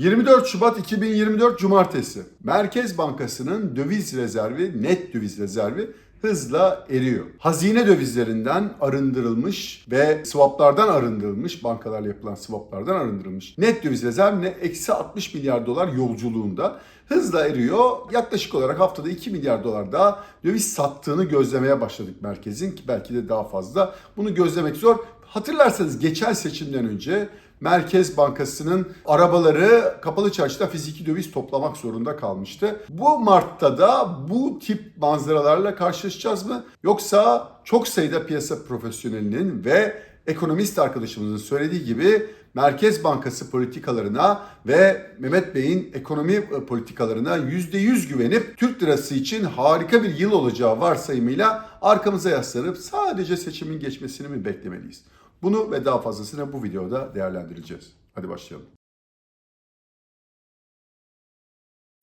24 Şubat 2024 Cumartesi. Merkez Bankası'nın döviz rezervi, net döviz rezervi hızla eriyor. Hazine dövizlerinden arındırılmış ve swaplardan arındırılmış, bankalarla yapılan swaplardan arındırılmış. Net döviz rezervi ne? Eksi 60 milyar dolar yolculuğunda hızla eriyor. Yaklaşık olarak haftada 2 milyar dolar daha döviz sattığını gözlemeye başladık merkezin ki belki de daha fazla. Bunu gözlemek zor. Hatırlarsanız geçen seçimden önce Merkez Bankası'nın arabaları kapalı çarşıda fiziki döviz toplamak zorunda kalmıştı. Bu Mart'ta da bu tip manzaralarla karşılaşacağız mı? Yoksa çok sayıda piyasa profesyonelinin ve ekonomist arkadaşımızın söylediği gibi Merkez Bankası politikalarına ve Mehmet Bey'in ekonomi politikalarına %100 güvenip Türk lirası için harika bir yıl olacağı varsayımıyla arkamıza yaslanıp sadece seçimin geçmesini mi beklemeliyiz? Bunu ve daha fazlasını bu videoda değerlendireceğiz. Hadi başlayalım.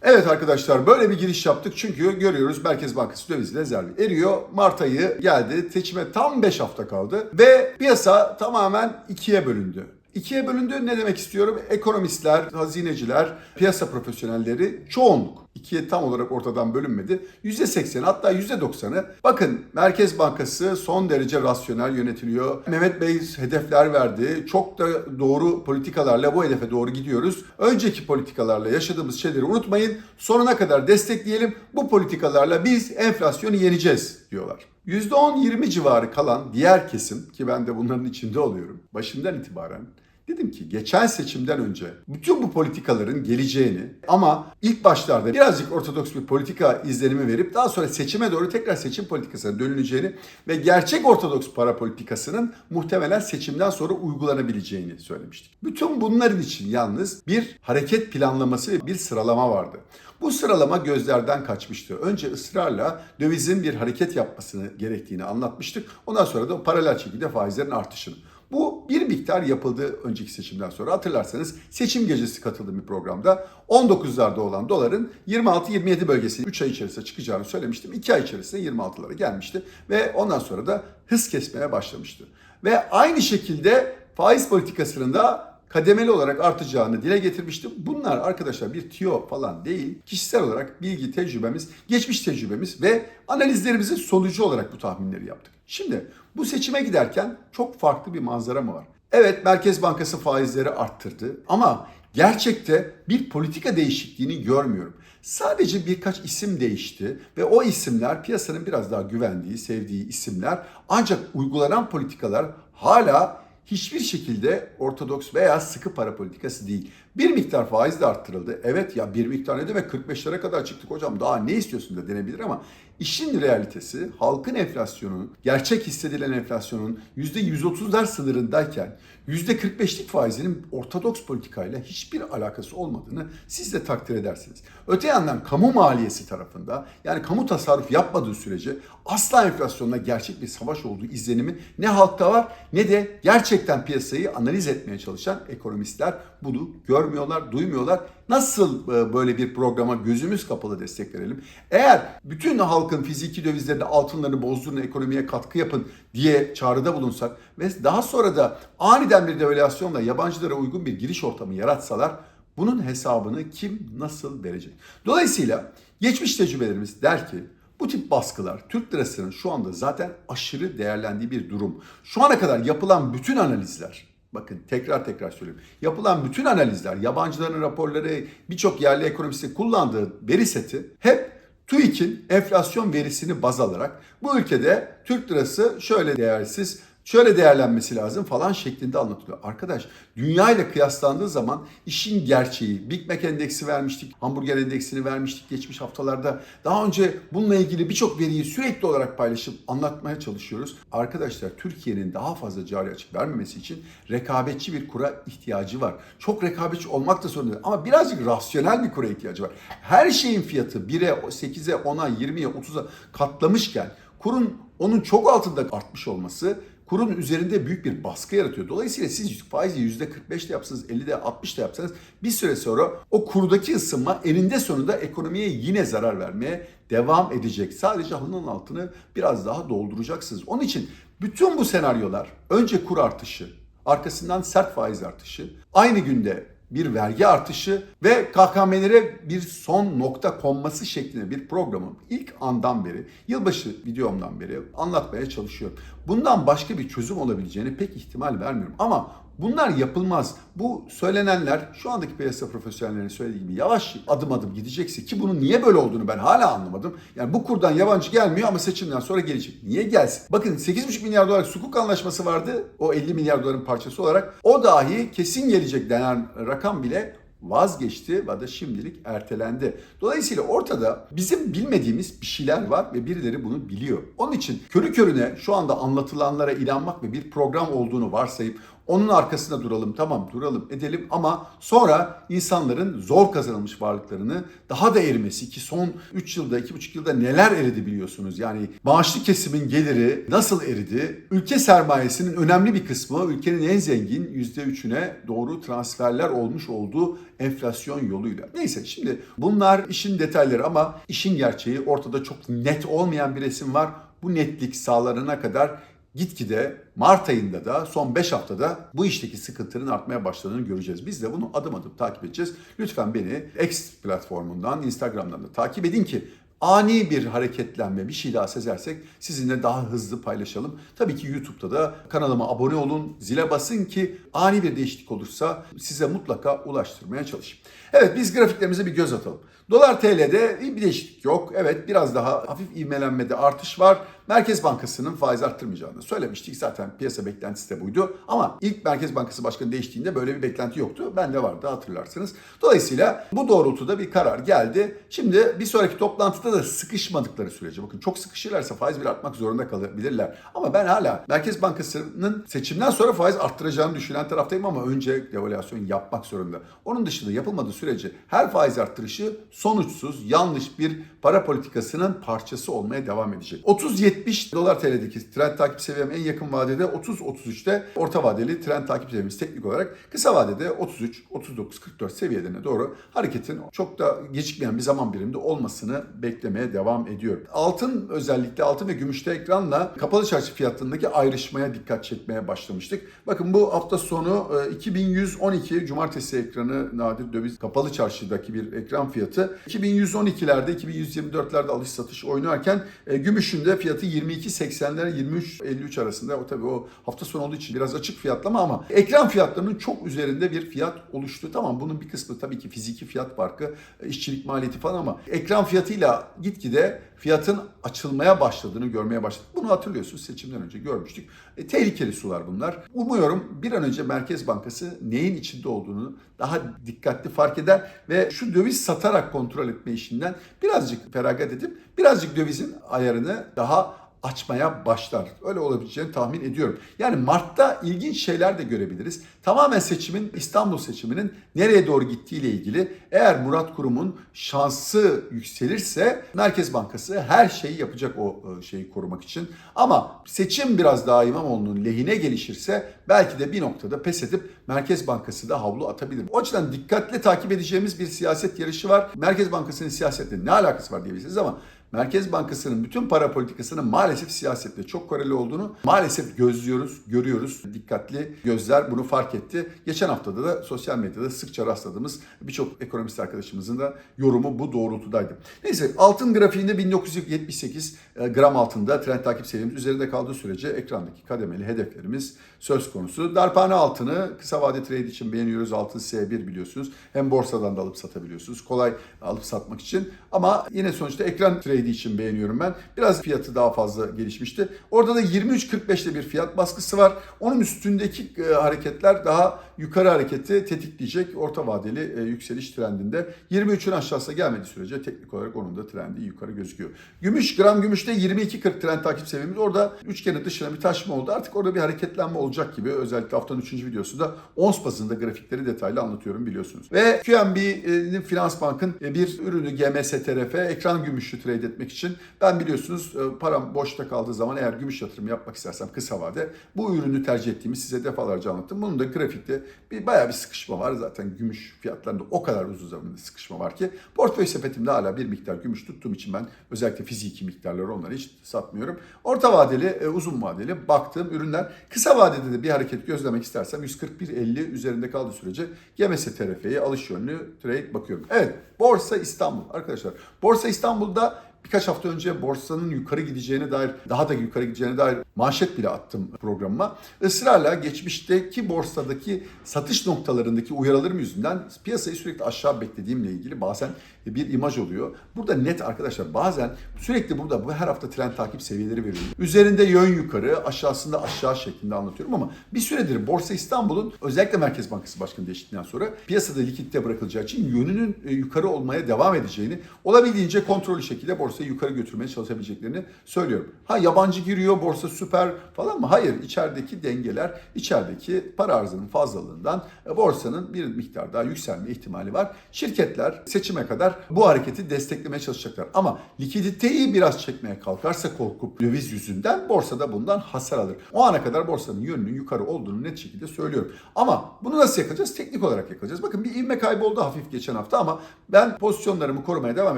Evet arkadaşlar böyle bir giriş yaptık çünkü görüyoruz Merkez Bankası döviz rezervi eriyor. Mart ayı geldi seçime tam 5 hafta kaldı ve piyasa tamamen ikiye bölündü. İkiye bölündü ne demek istiyorum? Ekonomistler, hazineciler, piyasa profesyonelleri çoğunluk. İkiye tam olarak ortadan bölünmedi. %80 hatta %90'ı bakın Merkez Bankası son derece rasyonel yönetiliyor. Mehmet Bey hedefler verdi. Çok da doğru politikalarla bu hedefe doğru gidiyoruz. Önceki politikalarla yaşadığımız şeyleri unutmayın. Sonuna kadar destekleyelim. Bu politikalarla biz enflasyonu yeneceğiz diyorlar. %10-20 civarı kalan diğer kesim ki ben de bunların içinde oluyorum. Başından itibaren Dedim ki geçen seçimden önce bütün bu politikaların geleceğini ama ilk başlarda birazcık ortodoks bir politika izlenimi verip daha sonra seçime doğru tekrar seçim politikasına dönüleceğini ve gerçek ortodoks para politikasının muhtemelen seçimden sonra uygulanabileceğini söylemiştik. Bütün bunların için yalnız bir hareket planlaması ve bir sıralama vardı. Bu sıralama gözlerden kaçmıştı. Önce ısrarla dövizin bir hareket yapmasını gerektiğini anlatmıştık. Ondan sonra da paralel şekilde faizlerin artışını. Bu bir miktar yapıldı önceki seçimden sonra. Hatırlarsanız seçim gecesi katıldığım bir programda 19'larda olan doların 26-27 bölgesi 3 ay içerisinde çıkacağını söylemiştim. 2 ay içerisinde 26'lara gelmişti ve ondan sonra da hız kesmeye başlamıştı. Ve aynı şekilde faiz politikasının da kademeli olarak artacağını dile getirmiştim. Bunlar arkadaşlar bir tüyo falan değil. Kişisel olarak bilgi, tecrübemiz, geçmiş tecrübemiz ve analizlerimizin sonucu olarak bu tahminleri yaptık. Şimdi bu seçime giderken çok farklı bir manzara mı var? Evet Merkez Bankası faizleri arttırdı ama gerçekte bir politika değişikliğini görmüyorum. Sadece birkaç isim değişti ve o isimler piyasanın biraz daha güvendiği, sevdiği isimler ancak uygulanan politikalar hala hiçbir şekilde ortodoks veya sıkı para politikası değil. Bir miktar faiz de arttırıldı. Evet ya bir miktar ne demek 45'lere kadar çıktık hocam daha ne istiyorsun da denebilir ama işin realitesi halkın enflasyonunun, gerçek hissedilen enflasyonun %130'lar sınırındayken %45'lik faizinin ortodoks politikayla hiçbir alakası olmadığını siz de takdir edersiniz. Öte yandan kamu maliyesi tarafında yani kamu tasarruf yapmadığı sürece asla enflasyonla gerçek bir savaş olduğu izlenimi ne halkta var ne de gerçekten piyasayı analiz etmeye çalışan ekonomistler bunu görmüyorlar, duymuyorlar. Nasıl e, böyle bir programa gözümüz kapalı destek verelim? Eğer bütün halkın fiziki dövizlerini, altınlarını bozdurun, ekonomiye katkı yapın diye çağrıda bulunsak ve daha sonra da aniden bir devalüasyonla yabancılara uygun bir giriş ortamı yaratsalar bunun hesabını kim nasıl verecek? Dolayısıyla geçmiş tecrübelerimiz der ki bu tip baskılar Türk lirasının şu anda zaten aşırı değerlendiği bir durum. Şu ana kadar yapılan bütün analizler Bakın tekrar tekrar söylüyorum. Yapılan bütün analizler, yabancıların raporları, birçok yerli ekonomistin kullandığı veri seti hep TÜİK'in enflasyon verisini baz alarak bu ülkede Türk lirası şöyle değersiz, şöyle değerlenmesi lazım falan şeklinde anlatılıyor. Arkadaş dünya ile kıyaslandığı zaman işin gerçeği, Big Mac endeksi vermiştik, hamburger endeksini vermiştik geçmiş haftalarda. Daha önce bununla ilgili birçok veriyi sürekli olarak paylaşıp anlatmaya çalışıyoruz. Arkadaşlar Türkiye'nin daha fazla cari açık vermemesi için rekabetçi bir kura ihtiyacı var. Çok rekabetçi olmak da zorunda ama birazcık rasyonel bir kura ihtiyacı var. Her şeyin fiyatı 1'e, 8'e, 10'a, 20'ye, 30'a katlamışken kurun onun çok altında artmış olması kurun üzerinde büyük bir baskı yaratıyor. Dolayısıyla siz faizi %45 de yapsanız, 50 de 60 da yapsanız bir süre sonra o kurdaki ısınma eninde sonunda ekonomiye yine zarar vermeye devam edecek. Sadece halının altını biraz daha dolduracaksınız. Onun için bütün bu senaryolar önce kur artışı, arkasından sert faiz artışı, aynı günde bir vergi artışı ve KKM'lere bir son nokta konması şeklinde bir programı ilk andan beri, yılbaşı videomdan beri anlatmaya çalışıyorum. Bundan başka bir çözüm olabileceğini pek ihtimal vermiyorum. Ama Bunlar yapılmaz. Bu söylenenler şu andaki piyasa profesyonellerinin söylediği gibi yavaş adım adım gidecekse ki bunun niye böyle olduğunu ben hala anlamadım. Yani bu kurdan yabancı gelmiyor ama seçimden sonra gelecek. Niye gelsin? Bakın 8,5 milyar dolar sukuk anlaşması vardı. O 50 milyar doların parçası olarak. O dahi kesin gelecek denen rakam bile vazgeçti ve da şimdilik ertelendi. Dolayısıyla ortada bizim bilmediğimiz bir şeyler var ve birileri bunu biliyor. Onun için körü körüne şu anda anlatılanlara inanmak ve bir program olduğunu varsayıp onun arkasında duralım tamam duralım edelim ama sonra insanların zor kazanılmış varlıklarını daha da erimesi ki son 3 yılda 2,5 yılda neler eridi biliyorsunuz. Yani maaşlı kesimin geliri nasıl eridi? Ülke sermayesinin önemli bir kısmı ülkenin en zengin %3'üne doğru transferler olmuş olduğu enflasyon yoluyla. Neyse şimdi bunlar işin detayları ama işin gerçeği ortada çok net olmayan bir resim var. Bu netlik sağlanana kadar gitgide Mart ayında da son 5 haftada bu işteki sıkıntının artmaya başladığını göreceğiz. Biz de bunu adım adım takip edeceğiz. Lütfen beni X platformundan, Instagram'dan da takip edin ki ani bir hareketlenme, bir şey daha sezersek sizinle daha hızlı paylaşalım. Tabii ki YouTube'da da kanalıma abone olun, zile basın ki ani bir değişiklik olursa size mutlaka ulaştırmaya çalışayım. Evet biz grafiklerimize bir göz atalım. Dolar TL'de bir değişiklik yok. Evet biraz daha hafif ivmelenmede artış var. Merkez Bankası'nın faiz arttırmayacağını söylemiştik. Zaten piyasa beklentisi de buydu. Ama ilk Merkez Bankası Başkanı değiştiğinde böyle bir beklenti yoktu. Bende vardı hatırlarsınız. Dolayısıyla bu doğrultuda bir karar geldi. Şimdi bir sonraki toplantıda da sıkışmadıkları sürece bakın çok sıkışırlarsa faiz bir artmak zorunda kalabilirler. Ama ben hala Merkez Bankası'nın seçimden sonra faiz arttıracağını düşünen taraftayım ama önce devalüasyon yapmak zorunda. Onun dışında yapılmadığı sürece her faiz arttırışı sonuçsuz, yanlış bir para politikasının parçası olmaya devam edecek. 30-70 dolar TL'deki trend takip seviyem en yakın vadede 30-33'te orta vadeli trend takip seviyemiz teknik olarak kısa vadede 33-39-44 seviyelerine doğru hareketin çok da gecikmeyen bir zaman biriminde olmasını beklemeye devam ediyorum. Altın özellikle altın ve gümüşte ekranla kapalı çarşı fiyatlarındaki ayrışmaya dikkat çekmeye başlamıştık. Bakın bu hafta sonu e, 2112 cumartesi ekranı nadir döviz kapalı çarşıdaki bir ekran fiyatı 2112'lerde 2124'lerde alış satış oynarken e, gümüşün de fiyatı 22.80'lere 23.53 arasında. O tabii o hafta sonu olduğu için biraz açık fiyatlama ama ekran fiyatlarının çok üzerinde bir fiyat oluştu. Tamam bunun bir kısmı tabii ki fiziki fiyat farkı, e, işçilik maliyeti falan ama ekran fiyatıyla gitgide fiyatın açılmaya başladığını görmeye başladık. Bunu hatırlıyorsunuz seçimden önce görmüştük. E, tehlikeli sular bunlar. Umuyorum bir an önce Merkez Bankası neyin içinde olduğunu daha dikkatli fark eder ve şu döviz satarak kontrol etme işinden birazcık feragat edip birazcık dövizin ayarını daha açmaya başlar. Öyle olabileceğini tahmin ediyorum. Yani Mart'ta ilginç şeyler de görebiliriz. Tamamen seçimin, İstanbul seçiminin nereye doğru gittiğiyle ilgili eğer Murat Kurum'un şansı yükselirse Merkez Bankası her şeyi yapacak o e, şeyi korumak için. Ama seçim biraz daha İmamoğlu'nun lehine gelişirse belki de bir noktada pes edip Merkez Bankası da havlu atabilir. O açıdan dikkatli takip edeceğimiz bir siyaset yarışı var. Merkez Bankası'nın siyasetle ne alakası var diyebilirsiniz ama Merkez Bankası'nın bütün para politikasının maalesef siyasetle çok koreli olduğunu maalesef gözlüyoruz, görüyoruz. Dikkatli gözler bunu fark etti. Geçen haftada da sosyal medyada sıkça rastladığımız birçok ekonomist arkadaşımızın da yorumu bu doğrultudaydı. Neyse altın grafiğinde 1978 e, gram altında trend takip seviyemiz üzerinde kaldığı sürece ekrandaki kademeli hedeflerimiz söz konusu. Darphane altını kısa vade trade için beğeniyoruz. Altın S1 biliyorsunuz. Hem borsadan da alıp satabiliyorsunuz. Kolay alıp satmak için. Ama yine sonuçta ekran trade için beğeniyorum ben. Biraz fiyatı daha fazla gelişmişti. Orada da 23.45'te bir fiyat baskısı var. Onun üstündeki e, hareketler daha yukarı hareketi tetikleyecek. Orta vadeli e, yükseliş trendinde. 23'ün aşağısına gelmediği sürece teknik olarak onun da trendi yukarı gözüküyor. Gümüş, gram gümüşte 22.40 trend takip seviyemiz. Orada üçgenin dışına bir taşma oldu. Artık orada bir hareketlenme olacak gibi. Özellikle haftanın 3. videosunda ons bazında grafikleri detaylı anlatıyorum biliyorsunuz. Ve QNB'nin Finans Bank'ın bir ürünü GMSTRF ekran gümüşlü trade etmek için ben biliyorsunuz e, param boşta kaldığı zaman eğer gümüş yatırımı yapmak istersem kısa vade bu ürünü tercih ettiğimi size defalarca anlattım. Bunun da grafikte bir bayağı bir sıkışma var. Zaten gümüş fiyatlarında o kadar uzun zamanda sıkışma var ki portföy sepetimde hala bir miktar gümüş tuttuğum için ben özellikle fiziki miktarları onları hiç satmıyorum. Orta vadeli, e, uzun vadeli baktığım ürünler kısa vadede de bir hareket gözlemek istersem 141.50 üzerinde kaldığı sürece GMS TRF'ye alış yönlü trade bakıyorum. Evet, Borsa İstanbul arkadaşlar. Borsa İstanbul'da Birkaç hafta önce borsanın yukarı gideceğine dair, daha da yukarı gideceğine dair manşet bile attım programıma. Israrla geçmişteki borsadaki satış noktalarındaki uyarılarım yüzünden piyasayı sürekli aşağı beklediğimle ilgili bazen bir imaj oluyor. Burada net arkadaşlar bazen sürekli burada bu her hafta trend takip seviyeleri veriyorum. Üzerinde yön yukarı, aşağısında aşağı şeklinde anlatıyorum ama bir süredir Borsa İstanbul'un özellikle Merkez Bankası Başkanı değiştikten sonra piyasada likidite bırakılacağı için yönünün e, yukarı olmaya devam edeceğini, olabildiğince kontrollü şekilde borsayı yukarı götürmeye çalışabileceklerini söylüyorum. Ha yabancı giriyor, borsa süper falan mı? Hayır, içerideki dengeler, içerideki para arzının fazlalığından e, borsanın bir miktar daha yükselme ihtimali var. Şirketler seçime kadar bu hareketi desteklemeye çalışacaklar. Ama likiditeyi biraz çekmeye kalkarsa korkup döviz yüzünden borsada bundan hasar alır. O ana kadar borsanın yönünün yukarı olduğunu net şekilde söylüyorum. Ama bunu nasıl yakacağız? Teknik olarak yakacağız. Bakın bir ivme kaybı oldu hafif geçen hafta ama ben pozisyonlarımı korumaya devam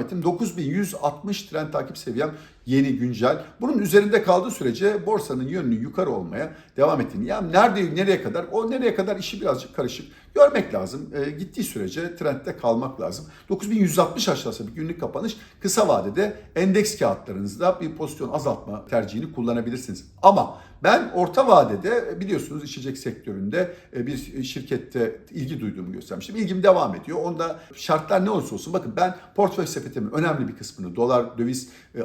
ettim. 9160 trend takip seviyem yeni güncel. Bunun üzerinde kaldığı sürece borsanın yönünün yukarı olmaya devam ettiğini. Yani nerede nereye kadar? O nereye kadar işi birazcık karışık. Görmek lazım. E, gittiği sürece trendde kalmak lazım. 9160 aşağısı bir günlük kapanış. Kısa vadede endeks kağıtlarınızda bir pozisyon azaltma tercihini kullanabilirsiniz. Ama ben orta vadede biliyorsunuz içecek sektöründe e, bir şirkette ilgi duyduğumu göstermiştim. İlgim devam ediyor. Onda şartlar ne olursa olsun bakın ben portföy sepetimin önemli bir kısmını dolar, döviz, e,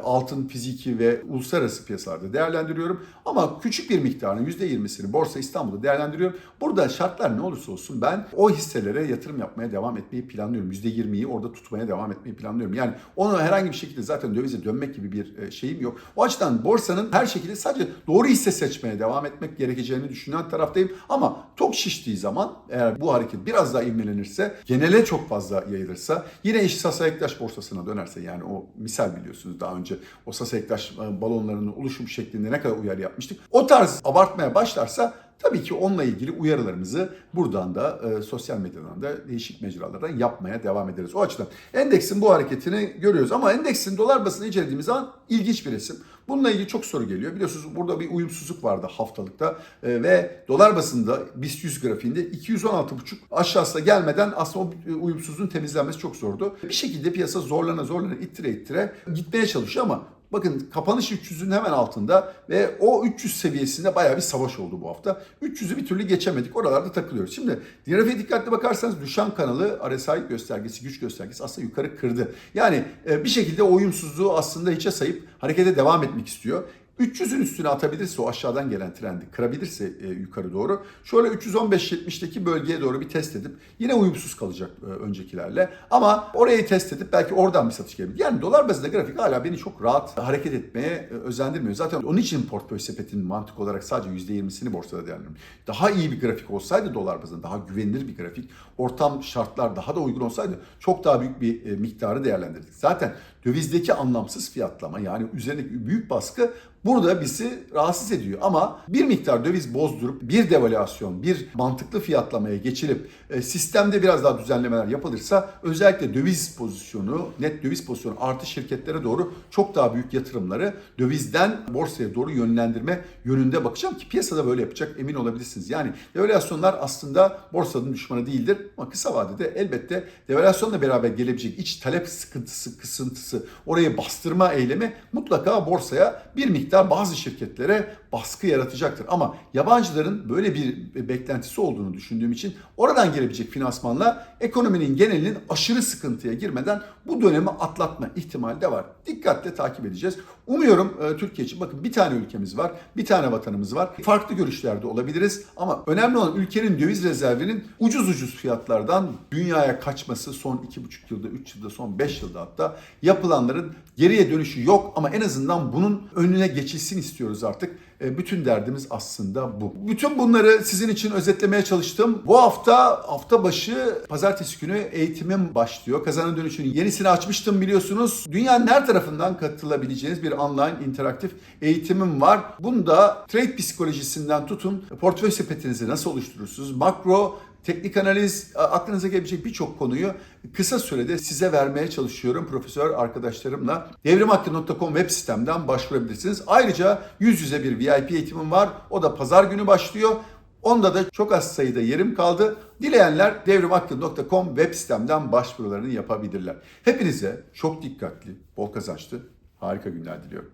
fiziki ve uluslararası piyasalarda değerlendiriyorum. Ama küçük bir miktarın %20'sini Borsa İstanbul'da değerlendiriyorum. Burada şartlar ne olursa olsun ben o hisselere yatırım yapmaya devam etmeyi planlıyorum. %20'yi orada tutmaya devam etmeyi planlıyorum. Yani onu herhangi bir şekilde zaten dövize dönmek gibi bir e, şeyim yok. O açıdan borsanın her şekilde sadece doğru hisse seçmeye devam etmek gerekeceğini düşünen taraftayım. Ama tok şiştiği zaman eğer bu hareket biraz daha ivmelenirse, genele çok fazla yayılırsa, yine iş Sasa borsasına dönerse yani o misal biliyorsunuz daha önce o Sasa Ektaş e, balonlarının oluşum şeklinde ne kadar uyarı yapmıştık. O tarz abartmaya başlarsa Tabii ki onunla ilgili uyarılarımızı buradan da e, sosyal medyadan da değişik mecralardan yapmaya devam ederiz. O açıdan endeksin bu hareketini görüyoruz ama endeksin dolar basını incelediğimiz zaman ilginç bir resim. Bununla ilgili çok soru geliyor. Biliyorsunuz burada bir uyumsuzluk vardı haftalıkta e, ve dolar basında BIST 100 grafiğinde 216,5 aşağısına gelmeden aslında o uyumsuzluğun temizlenmesi çok zordu. Bir şekilde piyasa zorlana zorlana ittire ittire gitmeye çalışıyor ama Bakın kapanış 300'ün hemen altında ve o 300 seviyesinde bayağı bir savaş oldu bu hafta. 300'ü bir türlü geçemedik. Oralarda takılıyoruz. Şimdi grafiğe dikkatli bakarsanız düşen kanalı RSI göstergesi, güç göstergesi aslında yukarı kırdı. Yani bir şekilde uyumsuzluğu aslında hiçe sayıp harekete devam etmek istiyor. 300'ün üstüne atabilirse o aşağıdan gelen trendi kırabilirse e, yukarı doğru şöyle 315-70'teki bölgeye doğru bir test edip yine uyumsuz kalacak e, öncekilerle ama orayı test edip belki oradan bir satış gelebilir. Yani dolar bazında grafik hala beni çok rahat hareket etmeye e, özendirmiyor. Zaten onun için portföy sepetinin mantık olarak sadece %20'sini borsada değerlendiriyorum. Daha iyi bir grafik olsaydı dolar bazında daha güvenilir bir grafik, ortam şartlar daha da uygun olsaydı çok daha büyük bir e, miktarı değerlendirdik. Zaten dövizdeki anlamsız fiyatlama yani üzerindeki büyük baskı burada bizi rahatsız ediyor. Ama bir miktar döviz bozdurup bir devalüasyon, bir mantıklı fiyatlamaya geçilip e, sistemde biraz daha düzenlemeler yapılırsa özellikle döviz pozisyonu, net döviz pozisyonu artı şirketlere doğru çok daha büyük yatırımları dövizden borsaya doğru yönlendirme yönünde bakacağım ki piyasada böyle yapacak emin olabilirsiniz. Yani devalüasyonlar aslında borsanın düşmanı değildir ama kısa vadede elbette devalüasyonla beraber gelebilecek iç talep sıkıntısı, kısıntısı, orayı bastırma eylemi mutlaka borsaya bir miktar bazı şirketlere baskı yaratacaktır. Ama yabancıların böyle bir beklentisi olduğunu düşündüğüm için oradan gelebilecek finansmanla ekonominin genelinin aşırı sıkıntıya girmeden bu dönemi atlatma ihtimali de var. Dikkatle takip edeceğiz. Umuyorum e, Türkiye için bakın bir tane ülkemiz var, bir tane vatanımız var. Farklı görüşlerde olabiliriz ama önemli olan ülkenin döviz rezervinin ucuz ucuz fiyatlardan dünyaya kaçması son 2,5 yılda, 3 yılda, son 5 yılda hatta yapılanların geriye dönüşü yok ama en azından bunun önüne geçilsin istiyoruz artık. E, bütün derdimiz aslında bu. Bütün bunları sizin için özetlemeye çalıştım. Bu hafta hafta başı pazartesi günü eğitimim başlıyor. Kazanın dönüşünün yenisini açmıştım biliyorsunuz. Dünyanın her tarafından katılabileceğiniz bir online interaktif eğitimim var. Bunda trade psikolojisinden tutun portföy sepetinizi nasıl oluşturursunuz? Makro Teknik analiz, aklınıza gelebilecek birçok konuyu kısa sürede size vermeye çalışıyorum profesör arkadaşlarımla. Devrimhakkı.com web sitemden başvurabilirsiniz. Ayrıca yüz yüze bir VIP eğitimim var. O da pazar günü başlıyor. Onda da çok az sayıda yerim kaldı. Dileyenler devrimhakkı.com web sitemden başvurularını yapabilirler. Hepinize çok dikkatli, bol kazançlı, harika günler diliyorum.